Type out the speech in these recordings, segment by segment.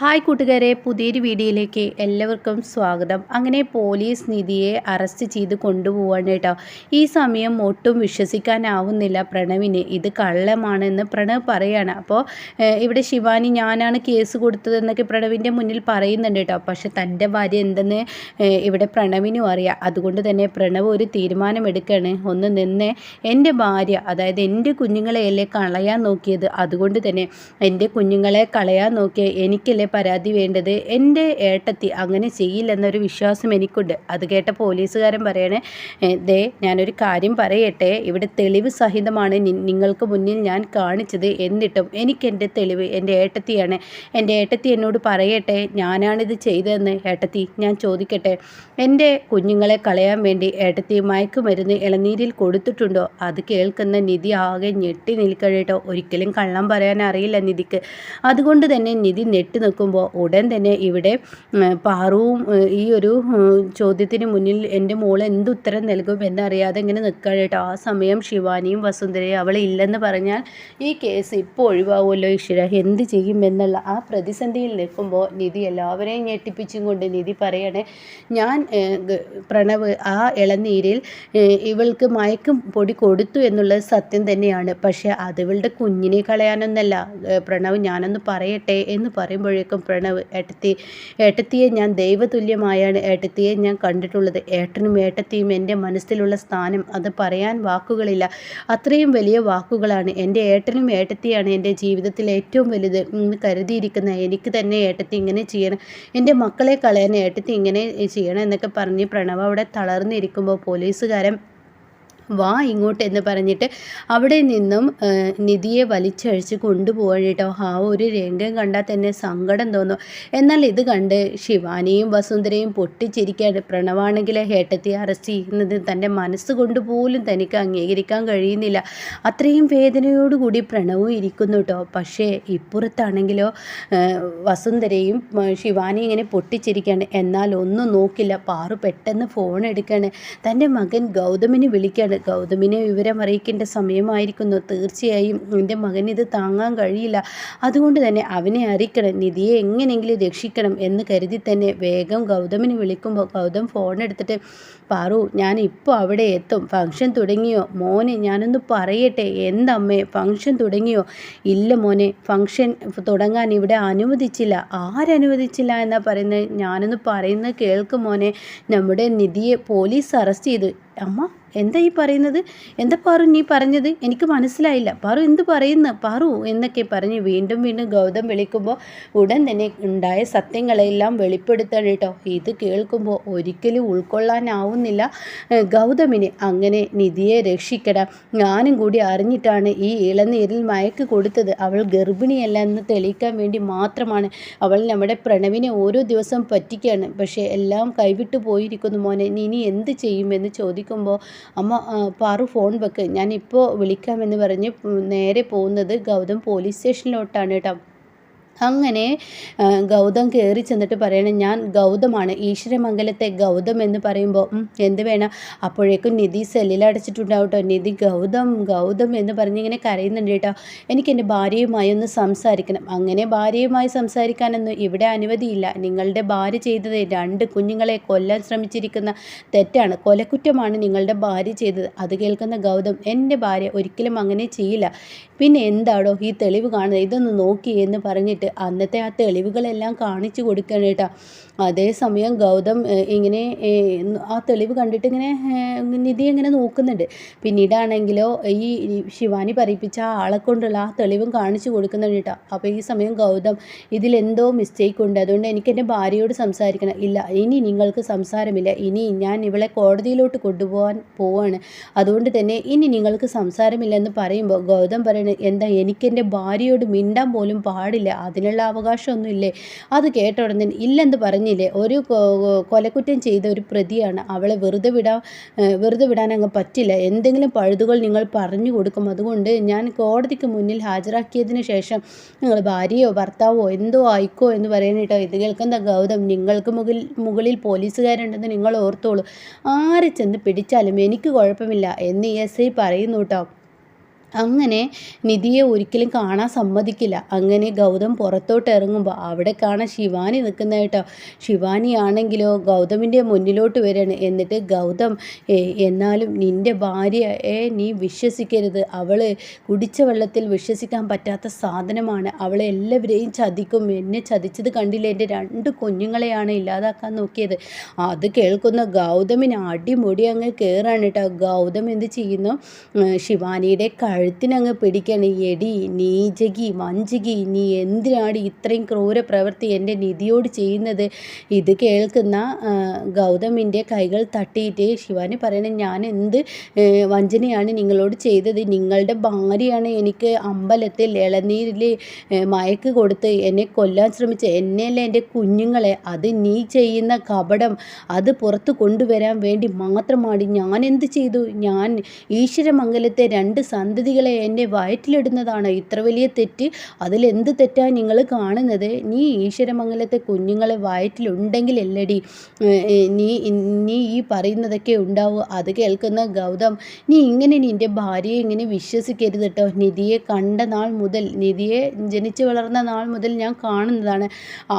Hi കൂട്ടുകാരെ പുതിയൊരു വീഡിയോയിലേക്ക് എല്ലാവർക്കും സ്വാഗതം. അങ്ങനെ പോലീസ് നിധിയെ അറസ്റ്റ് ചെയ്ത് കൊണ്ടുപോവാണ് കേട്ടോ. ഈ സമയം ഒട്ടും വിശ്വസിക്കാനാവുന്നില്ല പ്രണവിന്. ഇത് കള്ളമാണെന്ന് പ്രണവ് പറയാണ്. അപ്പോൾ ഇവിടെ ശിവാനി ഞാനാണ് കേസ് കൊടുത്തതെന്നൊക്കെ പ്രണവിന്റെ മുന്നിൽ പറയുന്നുണ്ട് കേട്ടോ. പക്ഷെ തന്റെ ഭാര്യ എന്തെന്ന് ഇവിടെ പ്രണവിനും അറിയാം. അതുകൊണ്ട് തന്നെ പ്രണവ് ഒരു തീരുമാനമെടുക്കുകയാണ് ഒന്ന് നിന്ന് എന്റെ ഭാര്യ അതായത് എന്റെ കുഞ്ഞുങ്ങളെയല്ലേ കളയാൻ നോക്കിയത്? അതുകൊണ്ട് തന്നെ എന്റെ കുഞ്ഞുങ്ങളെ കളയാൻ നോക്കിയ എനിക്കല്ലേ പരാതി വേണ്ടത് എന്റെ ഏട്ടത്തി അങ്ങനെ ചെയ്യില്ലെന്നൊരു വിശ്വാസം എനിക്കുണ്ട്. അത് കേട്ട പോലീസുകാരൻ പറയണേ ദേ ഞാനൊരു കാര്യം പറയട്ടെ. ഇവിടെ തെളിവ് സഹിതമാണ് നിങ്ങൾക്ക് മുന്നിൽ ഞാൻ കാണിച്ചത്. എന്നിട്ടും എനിക്കെന്റെ തെളിവ് എന്റെ ഏട്ടത്തിയാണ്. എന്റെ ഏട്ടത്തി എന്നോട് പറയട്ടെ ഞാനാണിത് ചെയ്തതെന്ന്. ഏട്ടത്തി ഞാൻ ചോദിക്കട്ടെ. എന്റെ കുഞ്ഞുങ്ങളെ കളയാൻ വേണ്ടി ഏട്ടത്തി മയക്കുമരുന്ന് ഇളനീരിൽ കൊടുത്തിട്ടുണ്ടോ? അത് കേൾക്കുന്ന നിധി ആകെ ഞെട്ടി നിൽക്കഴിട്ടോ ഒരിക്കലും കള്ളം പറയാൻ അറിയില്ല നിധിക്ക്. അതുകൊണ്ട് തന്നെ നിധി നെട്ടി നിൽക്കുമ്പോൾ ഉടൻ തന്നെ ഇവിടെ പാറുവും ഈ ഒരു ചോദ്യത്തിന് മുന്നിൽ എന്റെ മോൾ എന്ത് ഉത്തരം നൽകും എന്നറിയാതെ ഇങ്ങനെ നിൽക്കുക കേട്ടോ. ആ സമയം ശിവാനിയും വസുന്ധരയും അവളെ ഇല്ലെന്ന് പറഞ്ഞാൽ ഈ കേസ് ഇപ്പോൾ ഒഴിവാകുമല്ലോ ഈശ്വര. എന്ത് ചെയ്യും എന്നുള്ള ആ പ്രതിസന്ധിയിൽ നിൽക്കുമ്പോൾ നിധി എല്ലാവരെയും ഞെട്ടിപ്പിച്ചും കൊണ്ട് നിധി പറയണേ ഞാൻ പ്രണവ് ആ ഇളനീരിൽ ഇവൾക്ക് മയക്കും പൊടി കൊടുത്തു എന്നുള്ളത് സത്യം തന്നെയാണ്. പക്ഷേ അത് ഇവളുടെ കുഞ്ഞിനെ കളയാനൊന്നല്ല. പ്രണവ് ഞാനൊന്ന് പറയട്ടെ എന്ന് പറയുമ്പോഴേക്കും പ്രണവ് ഏട്ടത്തി ഏട്ടത്തിയെ ഞാൻ ദൈവതുല്യമായാണ്. ഏട്ടത്തിയെ ഞാൻ കണ്ടിട്ടുള്ളത്. ഏട്ടനും ഏട്ടത്തിയും എന്റെ മനസ്സിലുള്ള സ്ഥാനം. അത് പറയാൻ വാക്കുകളില്ല. അത്രയും വലിയ വാക്കുകളാണ്. എന്റെ ഏട്ടനും ഏട്ടത്തിയാണ് എന്റെ ജീവിതത്തിൽ ഏറ്റവും വലുത് എന്ന് കരുതിയിരിക്കുന്ന എനിക്ക് തന്നെ ഏട്ടത്തി ഇങ്ങനെ ചെയ്യണം. എന്റെ മക്കളെ കളയാൻ ഏട്ടത്തി ഇങ്ങനെ ചെയ്യണം എന്നൊക്കെ പറഞ്ഞ് പ്രണവ് അവിടെ തളർന്നിരിക്കുമ്പോൾ പോലീസുകാരൻ വാ ഇങ്ങോട്ട് എന്ന് പറഞ്ഞിട്ട് അവിടെ നിന്നും നിധിയെ വലിച്ചഴിച്ച് കൊണ്ടുപോവാണ് കേട്ടോ. ആ ഒരു രംഗം കണ്ടാൽ തന്നെ സങ്കടം തോന്നും. എന്നാൽ ഇത് കണ്ട് ശിവാനിയും വസുന്ധരയും പൊട്ടിച്ചിരിക്കുകയാണ്. പ്രണവാണെങ്കിൽ ഹേട്ടത്തെ അറസ്റ്റ് ചെയ്യുന്നത് തന്റെ മനസ്സ് പോലും തനിക്ക് അംഗീകരിക്കാൻ കഴിയുന്നില്ല. അത്രയും വേദനയോടുകൂടി പ്രണവും ഇരിക്കുന്നു കേട്ടോ. പക്ഷേ ഇപ്പുറത്താണെങ്കിലോ വസുന്ധരയും ശിവാനി ഇങ്ങനെ പൊട്ടിച്ചിരിക്കുകയാണ്. എന്നാൽ ഒന്നും നോക്കില്ല. പാറു പെട്ടെന്ന് ഫോൺ എടുക്കുകയാണ്. തന്റെ മകൻ ഗൗതമിനെ വിളിക്കുകയാണ്. ഗൗതമിനെ വിവരം അറിയിക്കേണ്ട സമയമായിരിക്കുന്നു. തീർച്ചയായും എന്റെ മകൻ ഇത് താങ്ങാൻ കഴിയില്ല. അതുകൊണ്ട് തന്നെ അവനെ അറിയിക്കണം. നിധിയെ എങ്ങനെയെങ്കിലും രക്ഷിക്കണം എന്ന് കരുതി തന്നെ വേഗം ഗൗതമിനെ വിളിക്കുമ്പോൾ ഗൗതം ഫോൺ എടുത്തിട്ട് പാറു ഞാൻ ഇപ്പോൾ അവിടെ എത്തും. ഫംഗ്ഷൻ തുടങ്ങിയോ? മോനെ ഞാനൊന്ന് പറയട്ടെ. എന്തമ്മേ? ഫംഗ്ഷൻ തുടങ്ങിയോ? ഇല്ല മോനെ ഫംഗ്ഷൻ തുടങ്ങാൻ ഇവിടെ അനുവദിച്ചില്ല. ആരനുവദിച്ചില്ല എന്നാ പറയുന്നത്? ഞാനൊന്ന് പറയുന്നത് കേൾക്കും മോനെ. നമ്മുടെ നിധിയെ പോലീസ് അറസ്റ്റ് ചെയ്തു അമ്മ എന്താ ഈ പറയുന്നത്? എന്താ പാറു നീ പറഞ്ഞത്? എനിക്ക് മനസ്സിലായില്ല. പാറു എന്ത് പറയുന്നു? പാറു എന്നൊക്കെ പറഞ്ഞ് വീണ്ടും വീണ്ടും ഗൗതം വിളിക്കുമ്പോൾ ഉടൻ തന്നെ ഉണ്ടായ സത്യങ്ങളെല്ലാം വെളിപ്പെടുത്തണം കേട്ടോ. ഇത് കേൾക്കുമ്പോൾ ഒരിക്കലും ഉൾക്കൊള്ളാനാവുന്നില്ല. ഗൗതമിന് അങ്ങനെ നിധിയെ രക്ഷിക്കണം ഞാനും കൂടി അറിഞ്ഞിട്ടാണ് ഈ ഇളനീരിൽ മയക്ക് കൊടുത്തത്. അവൾ ഗർഭിണിയല്ല എന്ന് തെളിയിക്കാൻ വേണ്ടി മാത്രമാണ്. അവൾ നമ്മുടെ പ്രണവിനെ ഓരോ ദിവസം പറ്റിക്കുകയാണ് പക്ഷേ എല്ലാം കൈവിട്ടു പോയിരിക്കുന്നു മോനെ. ഇനി എന്ത് ചെയ്യുമെന്ന് ചോദിക്കുമ്പോൾ അമ്മ പാറു ഫോൺ വെക്ക്. ഞാനിപ്പോൾ വിളിക്കാമെന്ന് പറഞ്ഞ് നേരെ പോകുന്നത് ഗൗതം പോലീസ് സ്റ്റേഷനിലോട്ടാണ് കേട്ടോ. അങ്ങനെ ഗൗതം കയറി ചെന്നിട്ട് പറയണം ഞാൻ ഗൗതമാണ്. ഈശ്വരമംഗലത്തെ ഗൗതം എന്ന് പറയുമ്പോൾ എന്ത് വേണം? അപ്പോഴേക്കും നിധി സെല്ലിലടച്ചിട്ടുണ്ടാവും കേട്ടോ നിധി ഗൗതം ഗൗതം എന്ന് പറഞ്ഞിങ്ങനെ കരയുന്നുണ്ട് കേട്ടോ എനിക്ക് എന്റെ ഭാര്യയുമായി ഒന്ന് സംസാരിക്കണം. അങ്ങനെ ഭാര്യയുമായി സംസാരിക്കാനൊന്നും ഇവിടെ അനുമതിയില്ല. നിങ്ങളുടെ ഭാര്യ ചെയ്തത് രണ്ട് കുഞ്ഞുങ്ങളെ കൊല്ലാൻ ശ്രമിച്ചിരിക്കുന്ന തെറ്റാണ്. കൊലക്കുറ്റമാണ് നിങ്ങളുടെ ഭാര്യ ചെയ്തത്. അത് കേൾക്കുന്ന ഗൗതം എന്റെ ഭാര്യ ഒരിക്കലും അങ്ങനെ ചെയ്യില്ല. പിന്നെ എന്താടോ ഈ തെളിവ് കാണുന്നത്? ഇതൊന്ന് നോക്കി എന്ന് പറഞ്ഞിട്ട് അന്നത്തെ ആ തെളിവുകളെല്ലാം കാണിച്ചു കൊടുക്കണം കേട്ടോ. അതേസമയം ഗൗതം ഇങ്ങനെ ആ തെളിവ് കണ്ടിട്ട് ഇങ്ങനെ നിധി ഇങ്ങനെ നോക്കുന്നുണ്ട്. പിന്നീടാണെങ്കിലോ ഈ ശിവാനി പറയിപ്പിച്ച ആ ആളെ കൊണ്ടുള്ള ആ തെളിവും കാണിച്ചു കൊടുക്കുന്നുണ്ട് കേട്ടോ. അപ്പോൾ ഈ സമയം ഗൗതം ഇതിലെന്തോ മിസ്റ്റേക്ക് ഉണ്ട്. അതുകൊണ്ട് എനിക്ക് എന്റെ ഭാര്യയോട് സംസാരിക്കണം. ഇല്ല ഇനി നിങ്ങൾക്ക് സംസാരമില്ല. ഇനി ഞാൻ ഇവളെ കോടതിയിലോട്ട് കൊണ്ടുപോകാൻ പോവാണ്. അതുകൊണ്ട് തന്നെ ഇനി നിങ്ങൾക്ക് സംസാരമില്ല എന്ന് പറയുമ്പോൾ ഗൗതം പറയുന്നത് എന്താ എനിക്കെന്റെ ഭാര്യയോട് മിണ്ടാൻ പോലും പാടില്ല. അതിനുള്ള അവകാശമൊന്നുമില്ലേ? അത് കേട്ട ഉടനെ ഇല്ലെന്ന് പറഞ്ഞ് പറഞ്ഞില്ലേ? ഒരു കൊലക്കുറ്റം ചെയ്ത ഒരു പ്രതിയാണ്. അവളെ വെറുതെ വിടാൻ വെറുതെ വിടാൻ അങ്ങ് പറ്റില്ല. എന്തെങ്കിലും പഴുതുകൾ നിങ്ങൾ പറഞ്ഞു കൊടുക്കും. അതുകൊണ്ട് ഞാൻ കോടതിക്ക് മുന്നിൽ ഹാജരാക്കിയതിന് ശേഷം നിങ്ങൾ ഭാര്യയോ ഭർത്താവോ എന്തോ ആയിക്കോ എന്ന് പറയാനിട്ടോ ഇത് കേൾക്കുന്ന ഗൗതം നിങ്ങൾക്ക് മുകളിൽ മുകളിൽ പോലീസുകാരുണ്ടെന്ന് നിങ്ങൾ ഓർത്തോളൂ. ആരെ ചെന്ന് പിടിച്ചാലും എനിക്ക് കുഴപ്പമില്ല എന്ന് എസ് ഐ പറയുന്നു കേട്ടോ. അങ്ങനെ നിധിയെ ഒരിക്കലും കാണാൻ സമ്മതിക്കില്ല. അങ്ങനെ ഗൗതം പുറത്തോട്ട് ഇറങ്ങുമ്പോൾ അവിടെ കാണാൻ ശിവാനി നിൽക്കുന്ന കേട്ടോ. ശിവാനിയാണെങ്കിലോ ഗൗതമിന്റെ മുന്നിലോട്ട് വരികയാണ്. എന്നിട്ട് ഗൗതം എന്നാലും നിന്റെ ഭാര്യയെ നീ വിശ്വസിക്കരുത്. അവൾ കുടിച്ച വെള്ളത്തിൽ വിശ്വസിക്കാൻ പറ്റാത്ത സാധനമാണ്. അവളെ എല്ലാവരെയും ചതിക്കും. എന്നെ ചതിച്ചത് കണ്ടില്ല? എന്റെ രണ്ട് കുഞ്ഞുങ്ങളെയാണ് ഇല്ലാതാക്കാൻ നോക്കിയത്. അത് കേൾക്കുന്ന ഗൗതമിന് അടിമുടി അങ്ങ് കയറാണ് കേട്ടോ. ഗൗതം എന്ത് ചെയ്യുന്നു? ശിവാനിയുടെ കഴുത്തിനങ്ങ് പിടിക്കണം എടി നീചകി വഞ്ചകി നീ എന്തിനാണ് ഇത്രയും ക്രൂര പ്രവൃത്തി എന്റെ നിധിയോട് ചെയ്യുന്നത്? ഇത് കേൾക്കുന്ന ഗൗതമിന്റെ കൈകൾ തട്ടിയിട്ട് ശിവാനി പറയണേ ഞാൻ എന്ത് വഞ്ചനയാണ് നിങ്ങളോട് ചെയ്തത്? നിങ്ങളുടെ ഭാര്യയാണ് എനിക്ക് അമ്പലത്തിൽ ഇളനീരിൽ മയക്ക് കൊടുത്ത് എന്നെ കൊല്ലാൻ ശ്രമിച്ച. എന്നെയല്ല എന്റെ കുഞ്ഞുങ്ങളെ? അത് നീ ചെയ്യുന്ന കപടം. അത് പുറത്ത് കൊണ്ടുവരാൻ വേണ്ടി മാത്രമാണ് ഞാൻ എന്ത് ചെയ്തു? ഞാൻ ഈശ്വരമംഗലത്തെ രണ്ട് സന്തതി സന്തതികളെ എന്റെ വയറ്റിലിടുന്നതാണ്. ഇത്ര വലിയ തെറ്റ്. അതിലെന്ത് തെറ്റാണ് നിങ്ങൾ കാണുന്നത്? നീ ഈശ്വരമംഗലത്തെ കുഞ്ഞുങ്ങളെ വയറ്റിലുണ്ടെങ്കിലല്ലടി നീ നീ ഈ പറയുന്നതൊക്കെ ഉണ്ടാവും. അത് കേൾക്കുന്ന ഗൗതം നീ ഇങ്ങനെ നിന്റെ ഭാര്യയെ ഇങ്ങനെ വിശ്വസിക്കരുത് കേട്ടോ നിധിയെ കണ്ട നാൾ മുതൽ നിധിയെ ജനിച്ചു വളർന്ന നാൾ മുതൽ ഞാൻ കാണുന്നതാണ്.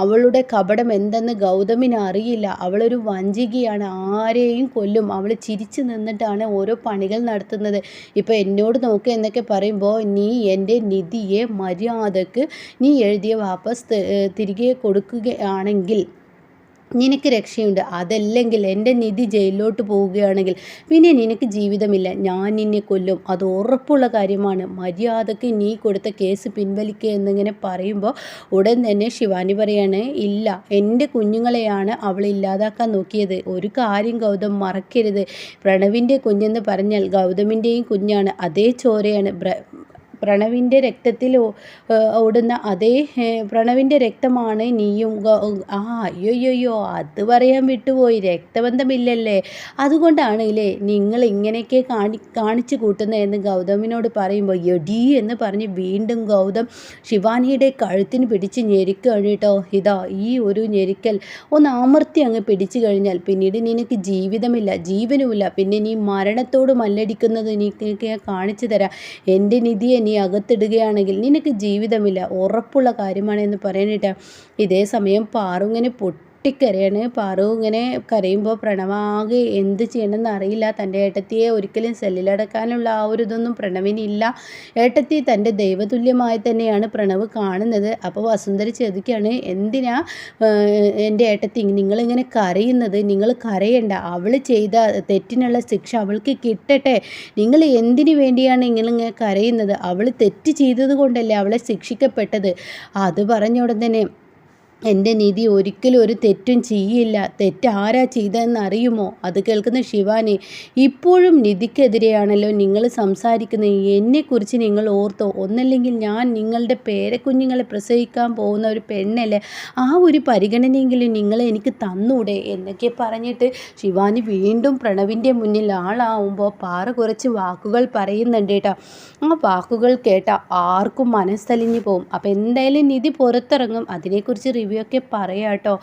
അവളുടെ കപടം എന്തെന്ന് ഗൗതമിന് അറിയില്ല. അവളൊരു വഞ്ചികയാണ്. ആരെയും കൊല്ലും. അവൾ ചിരിച്ചു നിന്നിട്ടാണ് ഓരോ പണികൾ നടത്തുന്നത്. ഇപ്പോൾ എന്നോട് നോക്കി എന്നൊക്കെ പറയുമ്പോൾ നീ എന്റെ നിധിയെ മര്യാദയ്ക്ക് നീ എഴുതിയ വാപ്പസ് തിരികെ കൊടുക്കുകയാണെങ്കിൽ നിനക്ക് രക്ഷയുണ്ട്. അതല്ലെങ്കിൽ എന്റെ നിധി ജയിലിലോട്ട് പോവുകയാണെങ്കിൽ പിന്നെ നിനക്ക് ജീവിതമില്ല. ഞാൻ നിന്നെ കൊല്ലും. അത് ഉറപ്പുള്ള കാര്യമാണ്. മര്യാദയ്ക്ക് നീ കൊടുത്ത കേസ് പിൻവലിക്കുക എന്നിങ്ങനെ പറയുമ്പോൾ ഉടൻ തന്നെ ശിവാനി പറയാണ് ഇല്ല എന്റെ കുഞ്ഞുങ്ങളെയാണ് അവൾ ഇല്ലാതാക്കാൻ നോക്കിയത്. ഒരു കാര്യം ഗൗതം മറക്കരുത്. പ്രണവിന്റെ കുഞ്ഞെന്ന് പറഞ്ഞാൽ ഗൗതമിന്റെയും കുഞ്ഞാണ്. അതേ ചോരയാണ്. പ്രണവിന്റെ രക്തത്തിൽ ഓടുന്ന അതേ പ്രണവിന്റെ രക്തമാണ് നീയും. ആ അയ്യോയ്യോ അത് പറയാൻ വിട്ടുപോയി. രക്തബന്ധമില്ലല്ലേ? അതുകൊണ്ടാണ് ഇല്ലേ നിങ്ങൾ ഇങ്ങനെയൊക്കെ കാണി കാണിച്ചു കൂട്ടുന്നതെന്ന് ഗൗതമിനോട് പറയുമ്പോൾ എടി എന്ന് പറഞ്ഞ് വീണ്ടും ഗൗതം ശിവാനിയുടെ കഴുത്തിന് പിടിച്ച് ഞെരുക്ക് കേട്ടോ. ഇതാ ഈ ഒരു ഞെരുക്കൽ ഒന്ന് അമർത്തി അങ്ങ് പിടിച്ചു കഴിഞ്ഞാൽ പിന്നീട് നിനക്ക് ജീവിതമില്ല ജീവനുമില്ല. പിന്നെ നീ മരണത്തോട് മല്ലടിക്കുന്നത് നീക്ക് കാണിച്ചു തരാം. എന്റെ നിധിയെ നീ അകത്തിടുകയാണെങ്കിൽ നിനക്ക് ജീവിതമില്ല. ഉറപ്പുള്ള കാര്യമാണ് എന്ന് പറയാനിട്ട്. ഇതേ സമയം പാറുങ്ങനെ പൊട്ടി പൊട്ടിക്കരയാണ് പാറു ഇങ്ങനെ കരയുമ്പോൾ പ്രണവാകെ എന്ത് ചെയ്യണമെന്ന് അറിയില്ല. തന്റെ ഏട്ടത്തിയെ ഒരിക്കലും സെല്ലിലടക്കാനുള്ള ആ ഒരു ഇതൊന്നും പ്രണവിനില്ല. ഏട്ടത്തി തന്റെ ദൈവതുല്യമായി തന്നെയാണ് പ്രണവ് കാണുന്നത്. അപ്പോൾ വസുന്ധര ചോദിക്കുകയാണ് എന്തിനാ എന്റെ ഏട്ടത്തി നിങ്ങളിങ്ങനെ കരയുന്നത്? നിങ്ങൾ കരയണ്ട. അവൾ ചെയ്ത തെറ്റിനുള്ള ശിക്ഷ അവൾക്ക് കിട്ടട്ടെ. നിങ്ങൾ എന്തിനു വേണ്ടിയാണ് ഇങ്ങനെ കരയുന്നത്? അവൾ തെറ്റ് ചെയ്തത് കൊണ്ടല്ലേ അവളെ ശിക്ഷിക്കപ്പെട്ടത്? അത് പറഞ്ഞ ഉടൻ തന്നെ എന്റെ നിധി ഒരിക്കലും ഒരു തെറ്റും ചെയ്യില്ല. തെറ്റാരാ ചെയ്തതെന്ന് അറിയുമോ? അത് കേൾക്കുന്ന ശിവാനി ഇപ്പോഴും നിധിക്കെതിരെയാണല്ലോ നിങ്ങൾ സംസാരിക്കുന്നത്. എന്നെക്കുറിച്ച് നിങ്ങൾ ഓർത്തോ? ഒന്നല്ലെങ്കിൽ ഞാൻ നിങ്ങളുടെ പേരക്കുഞ്ഞുങ്ങളെ പ്രസവിക്കാൻ പോകുന്ന ഒരു പെണ്ണല്ലേ? ആ ഒരു പരിഗണനയെങ്കിലും നിങ്ങൾ എനിക്ക് തന്നൂടെ? എന്നൊക്കെ പറഞ്ഞിട്ട് ശിവാനി വീണ്ടും പ്രണവിന്റെ മുന്നിൽ ആളാവുമ്പോൾ പാറ കുറച്ച് വാക്കുകൾ പറയുന്നുണ്ട് കേട്ടോ. ആ വാക്കുകൾ കേട്ട ആർക്കും മനസ്സലിഞ്ഞു പോകും. അപ്പോൾ എന്തായാലും നിധി പുറത്തിറങ്ങും. അതിനെക്കുറിച്ച് റിവ്യൂ റിവ്യൂ പറയാം കേട്ടോ.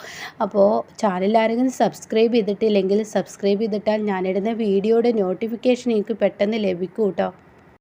അപ്പോൾ ചാനൽ ആരെങ്കിലും സബ്സ്ക്രൈബ് ചെയ്തിട്ടില്ലെങ്കിൽ സബ്സ്ക്രൈബ് ചെയ്തിട്ടാൽ ഞാനിടുന്ന വീഡിയോയുടെ നോട്ടിഫിക്കേഷൻ എനിക്ക് പെട്ടെന്ന് ലഭിക്കും കേട്ടോ.